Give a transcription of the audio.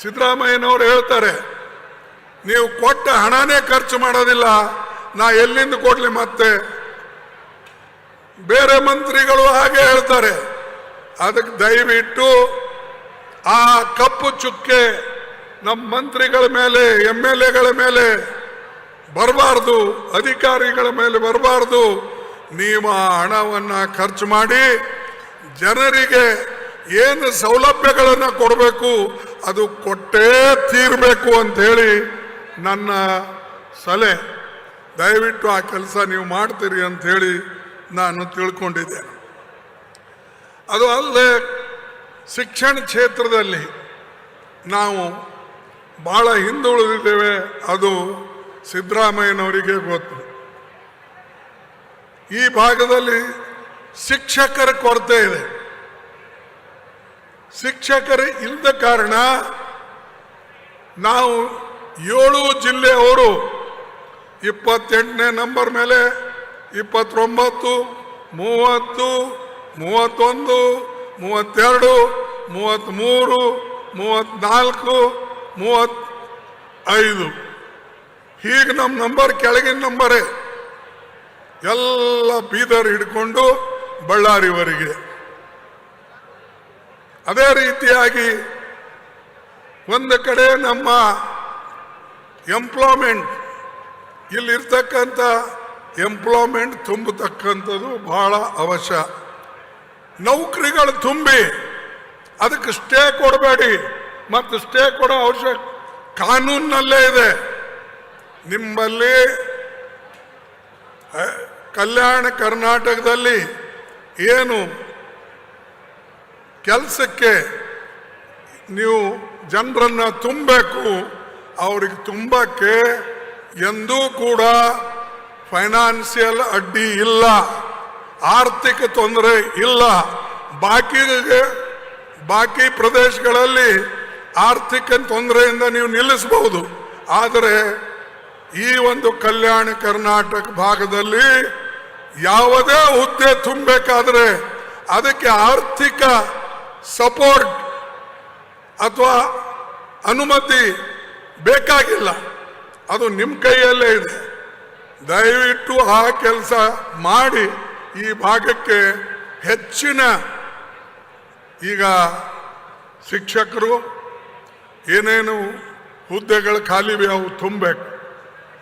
ಸಿದ್ದರಾಮಯ್ಯನವರು ಹೇಳ್ತಾರೆ, ನೀವು ಕೊಟ್ಟ ಹಣನೇ ಖರ್ಚು ಮಾಡೋದಿಲ್ಲ, ನಾ ಎಲ್ಲಿಂದ ಕೊಡ್ಲಿ ಮತ್ತೆ? ಬೇರೆ ಮಂತ್ರಿಗಳು ಹಾಗೆ ಹೇಳ್ತಾರೆ, ಅದಕ್ಕೆ ದಯವಿಟ್ಟು ಆ ಕಪ್ಪು ಚುಕ್ಕೆ ನಮ್ಮ ಮಂತ್ರಿಗಳ ಮೇಲೆ ಎಂ ಎಲ್ ಎಗಳ ಮೇಲೆ ಬರಬಾರ್ದು, ಅಧಿಕಾರಿಗಳ ಮೇಲೆ ಬರಬಾರ್ದು. ನೀವು ಆ ಹಣವನ್ನು ಖರ್ಚು ಮಾಡಿ ಜನರಿಗೆ ಏನು ಸೌಲಭ್ಯಗಳನ್ನು ಕೊಡಬೇಕು ಅದು ಕೊಟ್ಟೇ ತೀರಬೇಕು ಅಂತ ಹೇಳಿ ನನ್ನ ಸಲಹೆ. ದಯವಿಟ್ಟು ಆ ಕೆಲಸ ನೀವು ಮಾಡ್ತೀರಿ ಅಂತ ಹೇಳಿ ನಾನು ತಿಳ್ಕೊಂಡಿದ್ದೇನೆ. ಅದು ಅಲ್ಲದೆ ಶಿಕ್ಷಣ ಕ್ಷೇತ್ರದಲ್ಲಿ ನಾವು ಬಹಳ ಹಿಂದುಳಿದಿದ್ದೇವೆ, ಅದು ಸಿದ್ದರಾಮಯ್ಯನವರಿಗೆ ಗೊತ್ತು. ಈ ಭಾಗದಲ್ಲಿ ಶಿಕ್ಷಕರ ಕೊರತೆ ಇದೆ. ಶಿಕ್ಷಕರು ಇಲ್ಲದ ಕಾರಣ ನಾವು ಏಳು ಜಿಲ್ಲೆಯವರು ಇಪ್ಪತ್ತೆಂಟನೇ ನಂಬರ್ ಮೇಲೆ, ಇಪ್ಪತ್ತೊಂಬತ್ತು, ಮೂವತ್ತು, ಮೂವತ್ತೊಂದು, ಮೂವತ್ತೆರಡು, ಮೂವತ್ತ್ಮೂರು, ಮೂವತ್ತ್ನಾಲ್ಕು, ಮೂವತ್ತೈದು. ಹೀಗೆ ನಮ್ಮ ನಂಬರ್ ಕೆಳಗಿನ ನಂಬರೇ. ಎಲ್ಲ ಬೀದರ್ ಹಿಡ್ಕೊಂಡು ಬಳ್ಳಾರಿವರೆಗೆ. ಅದೇ ರೀತಿಯಾಗಿ ಒಂದು ಕಡೆ ನಮ್ಮ ಎಂಪ್ಲಾಯ್ಮೆಂಟ್ ಇಲ್ಲಿರ್ತಕ್ಕಂಥ ಎಂಪ್ಲಾಯ್ಮೆಂಟ್ ತುಂಬತಕ್ಕಂಥದ್ದು ಬಹಳ ಅವಶ್ಯ. ನೌಕರಿಗಳು ತುಂಬಿ ಅದಕ್ಕೆ ಸ್ಟೇ ಕೊಡಬೇಡಿ. ಮತ್ತು ಸ್ಟೇ ಕೊಡೋ ಅವಶ್ಯ ಕಾನೂನಿನಲ್ಲೇ ಇದೆ. ನಿಮ್ಮಲ್ಲಿ ಕಲ್ಯಾಣ ಕರ್ನಾಟಕದಲ್ಲಿ ಏನು ಕೆಲಸಕ್ಕೆ ನೀವು ಜನರನ್ನ ತುಂಬಬೇಕು, ಅವ್ರಿಗೆ ತುಂಬಕ್ಕೆ ಎಂದೂ ಕೂಡ ಫೈನಾನ್ಸಿಯಲ್ ಅಡ್ಡಿ ಇಲ್ಲ, ಆರ್ಥಿಕ ತೊಂದರೆ ಇಲ್ಲ. ಬಾಕಿ ಬಾಕಿ ಪ್ರದೇಶಗಳಲ್ಲಿ ಆರ್ಥಿಕ ತೊಂದರೆಯಿಂದ ನೀವು ನಿಲ್ಲಿಸಬಹುದು. ಆದರೆ ಈ ಒಂದು ಕಲ್ಯಾಣ ಕರ್ನಾಟಕ ಭಾಗದಲ್ಲಿ ಯಾವುದೇ ಹುದ್ದೆ ತುಂಬಬೇಕಾದ್ರೆ ಅದಕ್ಕೆ ಆರ್ಥಿಕ ಸಪೋರ್ಟ್ ಅಥವಾ ಅನುಮತಿ ಬೇಕಾಗಿಲ್ಲ. ಅದು ನಿಮ್ಮ ಕೈಯಲ್ಲೇ ಇದೆ. ದಯವಿಟ್ಟು ಆ ಕೆಲಸ ಮಾಡಿ ಈ ಭಾಗಕ್ಕೆ ಹೆಚ್ಚಿನ ಈಗ ಶಿಕ್ಷಕರು ಏನೇನು ಹುದ್ದೆಗಳು ಖಾಲಿ ಅವು ತುಂಬಬೇಕು.